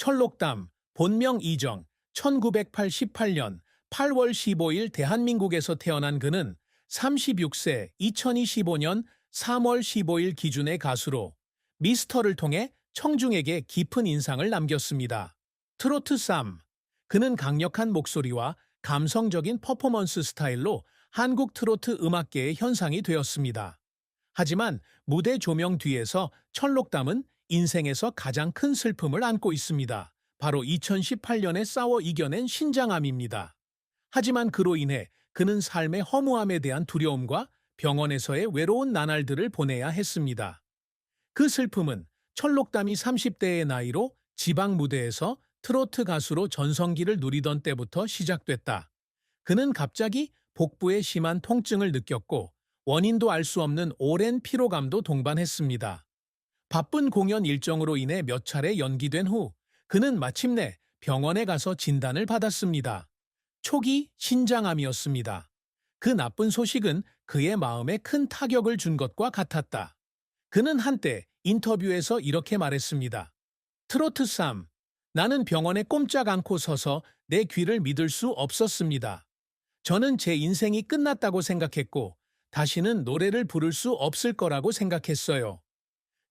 철록담, 본명 이정, 1988년 8월 15일 대한민국에서 태어난 그는 36세 2025년 3월 15일 기준의 가수로 미스터를 통해 청중에게 깊은 인상을 남겼습니다. 트로트 쌈. 그는 강력한 목소리와 감성적인 퍼포먼스 스타일로 한국 트로트 음악계의 현상이 되었습니다. 하지만 무대 조명 뒤에서 철록담은 인생에서 가장 큰 슬픔을 안고 있습니다. 바로 2018년에 싸워 이겨낸 신장암입니다. 하지만 그로 인해 그는 삶의 허무함에 대한 두려움과 병원에서의 외로운 나날들을 보내야 했습니다. 그 슬픔은 철록담이 30대의 나이로 지방 무대에서 트로트 가수로 전성기를 누리던 때부터 시작됐다. 그는 갑자기 복부에 심한 통증을 느꼈고 원인도 알 수 없는 오랜 피로감도 동반했습니다. 바쁜 공연 일정으로 인해 몇 차례 연기된 후 그는 마침내 병원에 가서 진단을 받았습니다. 초기 신장암이었습니다. 그 나쁜 소식은 그의 마음에 큰 타격을 준 것과 같았다. 그는 한때 인터뷰에서 이렇게 말했습니다. 트로트 쌈, 나는 병원에 꼼짝 않고 서서 내 귀를 믿을 수 없었습니다. 저는 제 인생이 끝났다고 생각했고 다시는 노래를 부를 수 없을 거라고 생각했어요.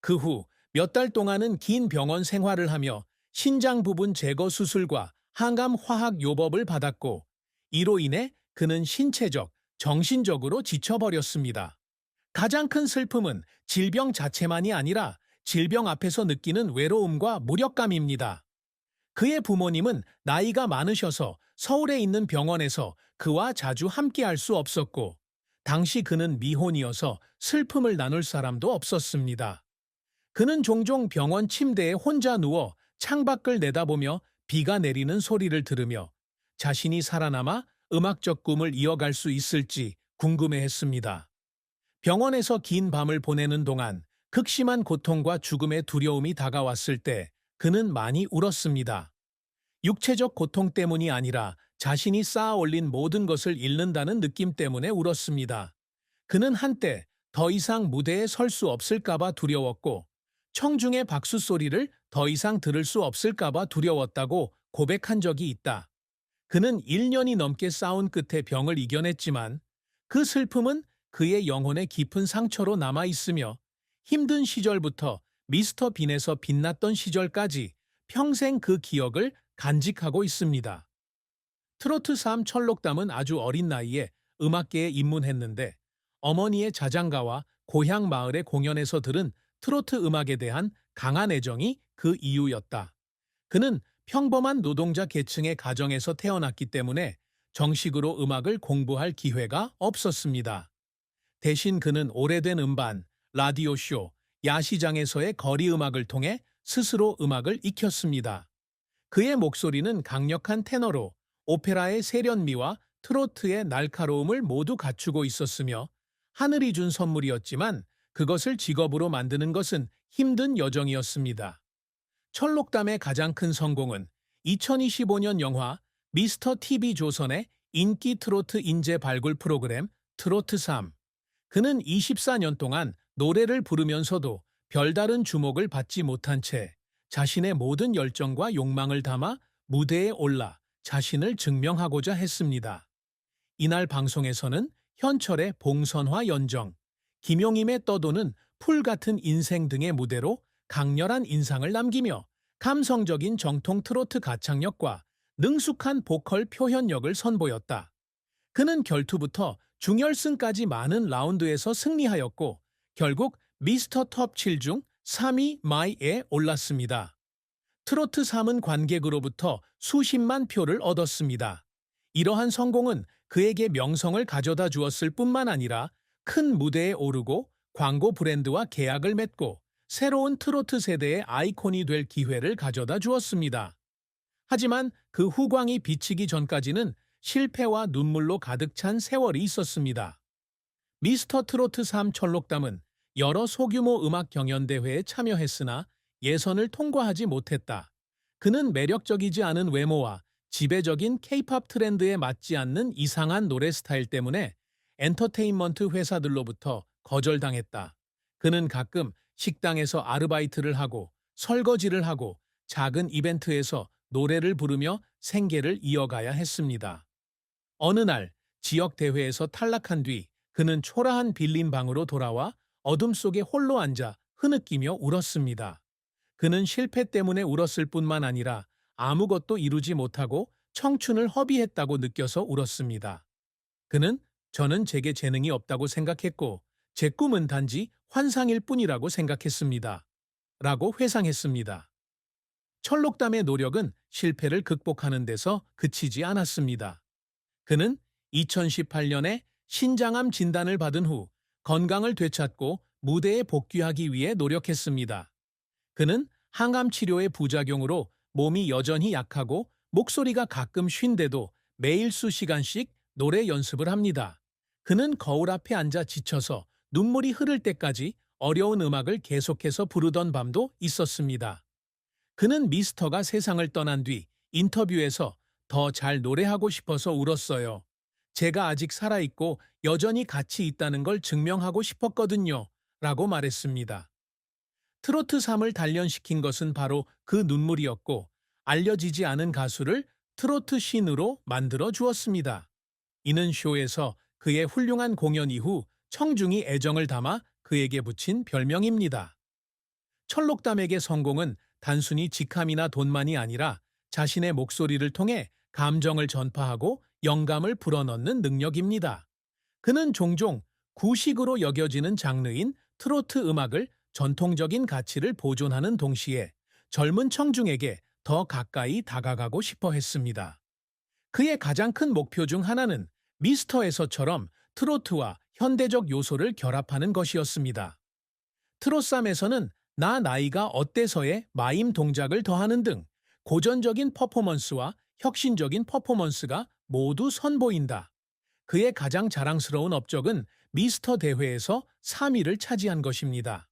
그 후 몇 달 동안은 긴 병원 생활을 하며 신장 부분 제거 수술과 항암 화학 요법을 받았고 이로 인해 그는 신체적, 정신적으로 지쳐버렸습니다. 가장 큰 슬픔은 질병 자체만이 아니라 질병 앞에서 느끼는 외로움과 무력감입니다. 그의 부모님은 나이가 많으셔서 서울에 있는 병원에서 그와 자주 함께할 수 없었고, 당시 그는 미혼이어서 슬픔을 나눌 사람도 없었습니다. 그는 종종 병원 침대에 혼자 누워 창밖을 내다보며 비가 내리는 소리를 들으며 자신이 살아남아 음악적 꿈을 이어갈 수 있을지 궁금해했습니다. 병원에서 긴 밤을 보내는 동안 극심한 고통과 죽음의 두려움이 다가왔을 때 그는 많이 울었습니다. 육체적 고통 때문이 아니라 자신이 쌓아 올린 모든 것을 잃는다는 느낌 때문에 울었습니다. 그는 한때 더 이상 무대에 설 수 없을까봐 두려웠고 청중의 박수 소리를 더 이상 들을 수 없을까봐 두려웠다고 고백한 적이 있다. 그는 1년이 넘게 싸운 끝에 병을 이겨냈지만 그 슬픔은 그의 영혼에 깊은 상처로 남아 있으며 힘든 시절부터 미스터 빈에서 빛났던 시절까지 평생 그 기억을 간직하고 있습니다. 트로트 삶 철록담은 아주 어린 나이에 음악계에 입문했는데 어머니의 자장가와 고향 마을의 공연에서 들은 트로트 음악에 대한 강한 애정이 그 이유였다. 그는 평범한 노동자 계층의 가정에서 태어났기 때문에 정식으로 음악을 공부할 기회가 없었습니다. 대신 그는 오래된 음반, 라디오쇼, 야시장에서의 거리 음악을 통해 스스로 음악을 익혔습니다. 그의 목소리는 강력한 테너로 오페라의 세련미와 트로트의 날카로움을 모두 갖추고 있었으며 하늘이 준 선물이었지만 그것을 직업으로 만드는 것은 힘든 여정이었습니다. 철록담의 가장 큰 성공은 2025년 영화 미스터 TV 조선의 인기 트로트 인재 발굴 프로그램 트로트 3. 그는 24년 동안 노래를 부르면서도 별다른 주목을 받지 못한 채 자신의 모든 열정과 욕망을 담아 무대에 올라 자신을 증명하고자 했습니다. 이날 방송에서는 현철의 봉선화 연정, 김용임의 떠도는 풀 같은 인생 등의 무대로 강렬한 인상을 남기며 감성적인 정통 트로트 가창력과 능숙한 보컬 표현력을 선보였다. 그는 결투부터 중결승까지 많은 라운드에서 승리하였고 결국 미스터 톱 7 중 3위 마이에 올랐습니다. 트로트 3은 관객으로부터 수십만 표를 얻었습니다. 이러한 성공은 그에게 명성을 가져다 주었을 뿐만 아니라 큰 무대에 오르고 광고 브랜드와 계약을 맺고 새로운 트로트 세대의 아이콘이 될 기회를 가져다 주었습니다. 하지만 그 후광이 비치기 전까지는 실패와 눈물로 가득 찬 세월이 있었습니다. 미스터 트로트 3 철록담은 여러 소규모 음악 경연대회에 참여했으나 예선을 통과하지 못했다. 그는 매력적이지 않은 외모와 지배적인 케이팝 트렌드에 맞지 않는 이상한 노래 스타일 때문에 엔터테인먼트 회사들로부터 거절당했다. 그는 가끔 식당에서 아르바이트를 하고 설거지를 하고 작은 이벤트에서 노래를 부르며 생계를 이어가야 했습니다. 어느 날 지역 대회에서 탈락한 뒤 그는 초라한 빌린 방으로 돌아와 어둠 속에 홀로 앉아 흐느끼며 울었습니다. 그는 실패 때문에 울었을 뿐만 아니라 아무것도 이루지 못하고 청춘을 허비했다고 느껴서 울었습니다. 그는 저는 제게 재능이 없다고 생각했고 제 꿈은 단지 환상일 뿐이라고 생각했습니다. 라고 회상했습니다. 철록담의 노력은 실패를 극복하는 데서 그치지 않았습니다. 그는 2018년에 신장암 진단을 받은 후 건강을 되찾고 무대에 복귀하기 위해 노력했습니다. 그는 항암 치료의 부작용으로 몸이 여전히 약하고 목소리가 가끔 쉰데도 매일 수시간씩 노래 연습을 합니다. 그는 거울 앞에 앉아 지쳐서 눈물이 흐를 때까지 어려운 음악을 계속해서 부르던 밤도 있었습니다. 그는 미스터가 세상을 떠난 뒤 인터뷰에서 더 잘 노래하고 싶어서 울었어요. 제가 아직 살아있고 여전히 가치 있다는 걸 증명하고 싶었거든요. 라고 말했습니다. 트로트 3을 단련시킨 것은 바로 그 눈물이었고 알려지지 않은 가수를 트로트 신으로 만들어 주었습니다. 이는 쇼에서 그의 훌륭한 공연 이후 청중이 애정을 담아 그에게 붙인 별명입니다. 철록담에게 성공은 단순히 직함이나 돈만이 아니라 자신의 목소리를 통해 감정을 전파하고 영감을 불어넣는 능력입니다. 그는 종종 구식으로 여겨지는 장르인 트로트 음악을 전통적인 가치를 보존하는 동시에 젊은 청중에게 더 가까이 다가가고 싶어 했습니다. 그의 가장 큰 목표 중 하나는 미스터에서처럼 트로트와 현대적 요소를 결합하는 것이었습니다. 트로쌈에서는 나 나이가 어때서의 마임 동작을 더하는 등 고전적인 퍼포먼스와 혁신적인 퍼포먼스가 모두 선보인다. 그의 가장 자랑스러운 업적은 미스터 대회에서 3위를 차지한 것입니다.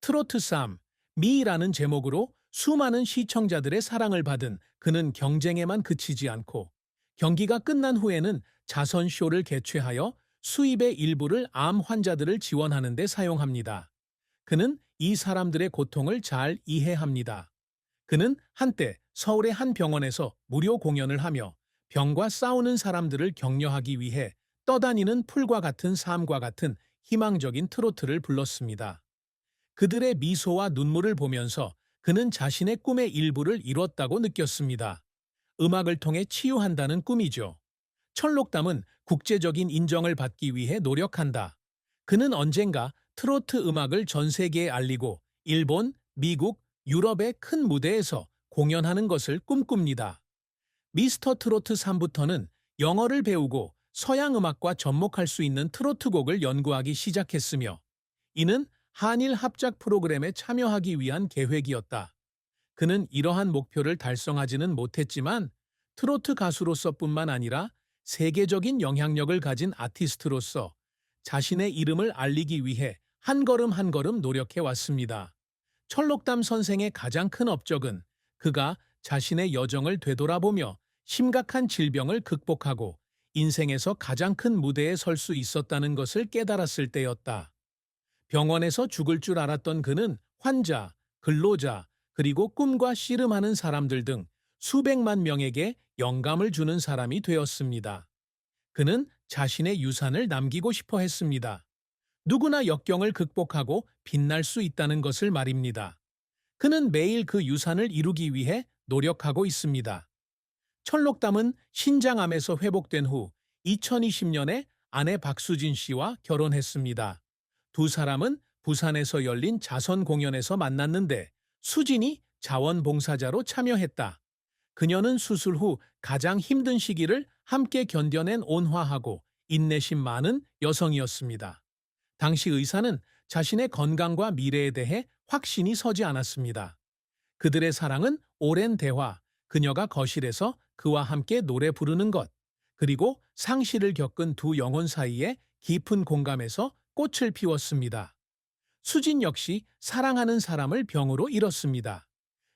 트로트 쌈, 미라는 제목으로 수많은 시청자들의 사랑을 받은 그는 경쟁에만 그치지 않고 경기가 끝난 후에는 자선쇼를 개최하여 수입의 일부를 암 환자들을 지원하는 데 사용합니다. 그는 이 사람들의 고통을 잘 이해합니다. 그는 한때 서울의 한 병원에서 무료 공연을 하며 병과 싸우는 사람들을 격려하기 위해 떠다니는 풀과 같은 삶과 같은 희망적인 트로트를 불렀습니다. 그들의 미소와 눈물을 보면서 그는 자신의 꿈의 일부를 이뤘다고 느꼈습니다. 음악을 통해 치유한다는 꿈이죠. 철록담은 국제적인 인정을 받기 위해 노력한다. 그는 언젠가 트로트 음악을 전 세계에 알리고 일본, 미국, 유럽의 큰 무대에서 공연하는 것을 꿈꿉니다. 미스터 트로트 3부터는 영어를 배우고 서양 음악과 접목할 수 있는 트로트 곡을 연구하기 시작했으며 이는 한일 합작 프로그램에 참여하기 위한 계획이었다. 그는 이러한 목표를 달성하지는 못했지만 트로트 가수로서뿐만 아니라 세계적인 영향력을 가진 아티스트로서 자신의 이름을 알리기 위해 한 걸음 한 걸음 노력해 왔습니다. 철록담 선생의 가장 큰 업적은 그가 자신의 여정을 되돌아보며 심각한 질병을 극복하고 인생에서 가장 큰 무대에 설 수 있었다는 것을 깨달았을 때였다. 병원에서 죽을 줄 알았던 그는 환자, 근로자, 그리고 꿈과 씨름하는 사람들 등 수백만 명에게 영감을 주는 사람이 되었습니다. 그는 자신의 유산을 남기고 싶어 했습니다. 누구나 역경을 극복하고 빛날 수 있다는 것을 말입니다. 그는 매일 그 유산을 이루기 위해 노력하고 있습니다. 철록담은 신장암에서 회복된 후 2020년에 아내 박수진 씨와 결혼했습니다. 두 사람은 부산에서 열린 자선 공연에서 만났는데 수진이 자원봉사자로 참여했다. 그녀는 수술 후 가장 힘든 시기를 함께 견뎌낸 온화하고 인내심 많은 여성이었습니다. 당시 의사는 자신의 건강과 미래에 대해 확신이 서지 않았습니다. 그들의 사랑은 오랜 대화, 그녀가 거실에서 그와 함께 노래 부르는 것, 그리고 상실을 겪은 두 영혼 사이에 깊은 공감에서 꽃을 피웠습니다. 수진 역시 사랑하는 사람을 병으로 잃었습니다.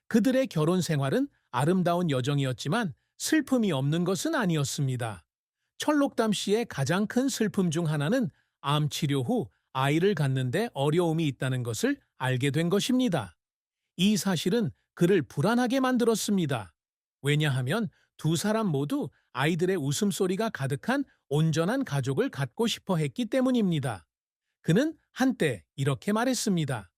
그들의 결혼 생활은 아름다운 여정이었지만 슬픔이 없는 것은 아니었습니다. 철록담 씨의 가장 큰 슬픔 중 하나는 암 치료 후 아이를 갖는데 어려움이 있다는 것을 알게 된 것입니다. 이 사실은 그를 불안하게 만들었습니다. 왜냐하면 두 사람 모두 아이들의 웃음소리가 가득한 온전한 가족을 갖고 싶어 했기 때문입니다. 그는 한때 이렇게 말했습니다.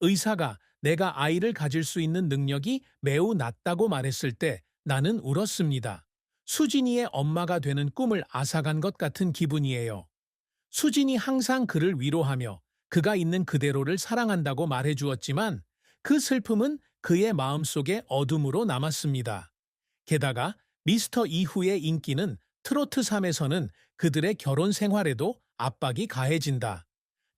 의사가 내가 아이를 가질 수 있는 능력이 매우 낮다고 말했을 때 나는 울었습니다. 수진이의 엄마가 되는 꿈을 앗아간 것 같은 기분이에요. 수진이 항상 그를 위로하며 그가 있는 그대로를 사랑한다고 말해주었지만 그 슬픔은 그의 마음속에 어둠으로 남았습니다. 게다가 미스터 이후의 인기는 트로트 3에서는 그들의 결혼 생활에도 압박이 가해진다.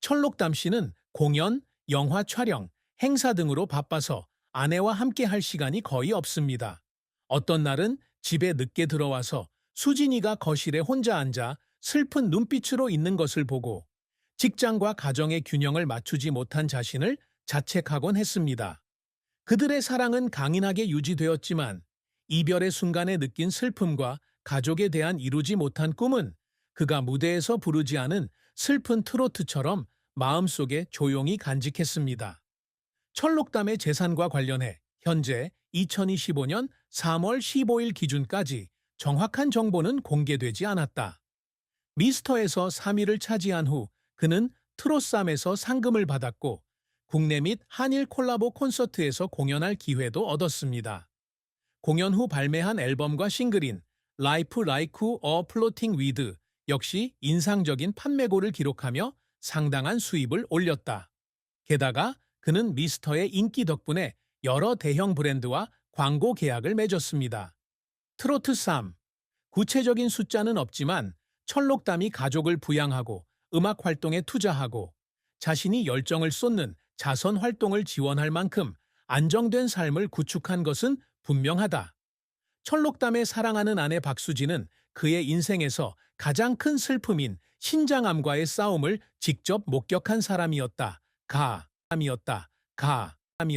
철록담 씨는 공연, 영화 촬영, 행사 등으로 바빠서 아내와 함께 할 시간이 거의 없습니다. 어떤 날은 집에 늦게 들어와서 수진이가 거실에 혼자 앉아 슬픈 눈빛으로 있는 것을 보고 직장과 가정의 균형을 맞추지 못한 자신을 자책하곤 했습니다. 그들의 사랑은 강인하게 유지되었지만 이별의 순간에 느낀 슬픔과 가족에 대한 이루지 못한 꿈은 그가 무대에서 부르지 않은 슬픈 트로트처럼 마음속에 조용히 간직했습니다. 철록담의 재산과 관련해 현재 2025년 3월 15일 기준까지 정확한 정보는 공개되지 않았다. 미스터에서 3위를 차지한 후 그는 트로쌈에서 상금을 받았고 국내 및 한일 콜라보 콘서트에서 공연할 기회도 얻었습니다. 공연 후 발매한 앨범과 싱글인 라이프 라이쿠 어 플로팅 위드 역시 인상적인 판매고를 기록하며 상당한 수입을 올렸다. 게다가 그는 미스터의 인기 덕분에 여러 대형 브랜드와 광고 계약을 맺었습니다. 트로트 3. 구체적인 숫자는 없지만 철록담이 가족을 부양하고 음악 활동에 투자하고 자신이 열정을 쏟는 자선 활동을 지원할 만큼 안정된 삶을 구축한 것은 분명하다. 철록담의 사랑하는 아내 박수진은 그의 인생에서 가장 큰 슬픔인 신장암과의 싸움을 직접 목격한 사람이었다. 가, 사람이었다. 가.